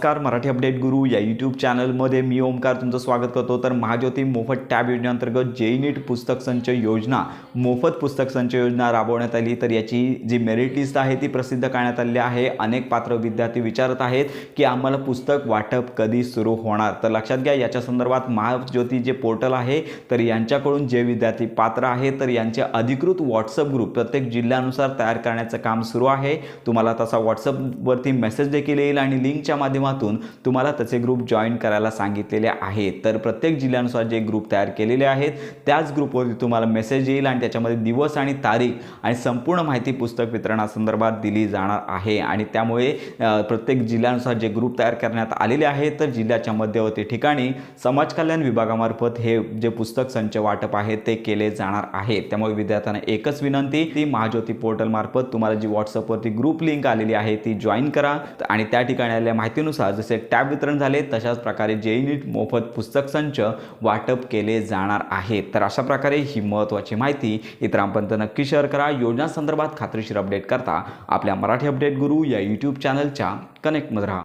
नमस्कार मराठी अपडेट गुरु या यूट्यूब चॅनलमध्ये मी ओमकार तुमचं स्वागत करतो. तर महाज्योती मोफत टॅब योजनेअंतर्गत जेई नीट पुस्तक संच योजना मोफत पुस्तक संच योजना राबवण्यात आली. तर याची जी मेरिट लिस्ट आहे ती प्रसिद्ध करण्यात आली आहे. अनेक पात्र विद्यार्थी विचारत आहेत की आम्हाला पुस्तक वाटप कधी सुरू होणार? तर लक्षात घ्या याच्या संदर्भात महाज्योती जे पोर्टल आहे तर यांच्याकडून जे विद्यार्थी पात्र आहे तर यांचे अधिकृत व्हॉट्सअप ग्रुप प्रत्येक जिल्ह्यानुसार तयार करण्याचं काम सुरू आहे. तुम्हाला तसा व्हॉट्सअपवरती मेसेज देखील येईल आणि लिंकच्या माध्यमात माध्यमातून तुम्हाला तसे ग्रुप जॉईन करायला सांगितलेले आहेत. तर प्रत्येक जिल्ह्यानुसार जे ग्रुप तयार केलेले आहेत त्याच ग्रुपवरती तुम्हाला मेसेज येईल आणि त्याच्यामध्ये दिवस आणि तारीख आणि संपूर्ण माहिती पुस्तक वितरणासंदर्भात दिली जाणार आहे. आणि त्यामुळे प्रत्येक जिल्ह्यानुसार जे ग्रुप तयार करण्यात आलेले आहेत तर जिल्ह्याच्या मध्यवर्ती ठिकाणी समाज कल्याण विभागामार्फत हे जे पुस्तक संच वाटप आहे ते केले जाणार आहे. त्यामुळे विद्यार्थ्यांना एकच विनंती ती महाज्योती पोर्टल मार्फत तुम्हाला जी व्हॉट्सअपवरती ग्रुप लिंक आलेली आहे ती जॉईन करा. आणि त्या ठिकाणी आलेल्या माहितीनुसार जसे टॅब वितरण झाले तशाच प्रकारे जेई नीट मोफत पुस्तक संच वाटप केले जाणार आहे. तर अशा प्रकारे ही महत्त्वाची माहिती इतरांपर्यंत नक्की शेअर करा. योजना संदर्भात खात्रीशीर अपडेट करता आपल्या मराठी अपडेट गुरु या यूट्यूब चॅनलच्या कनेक्टमध्ये राहा.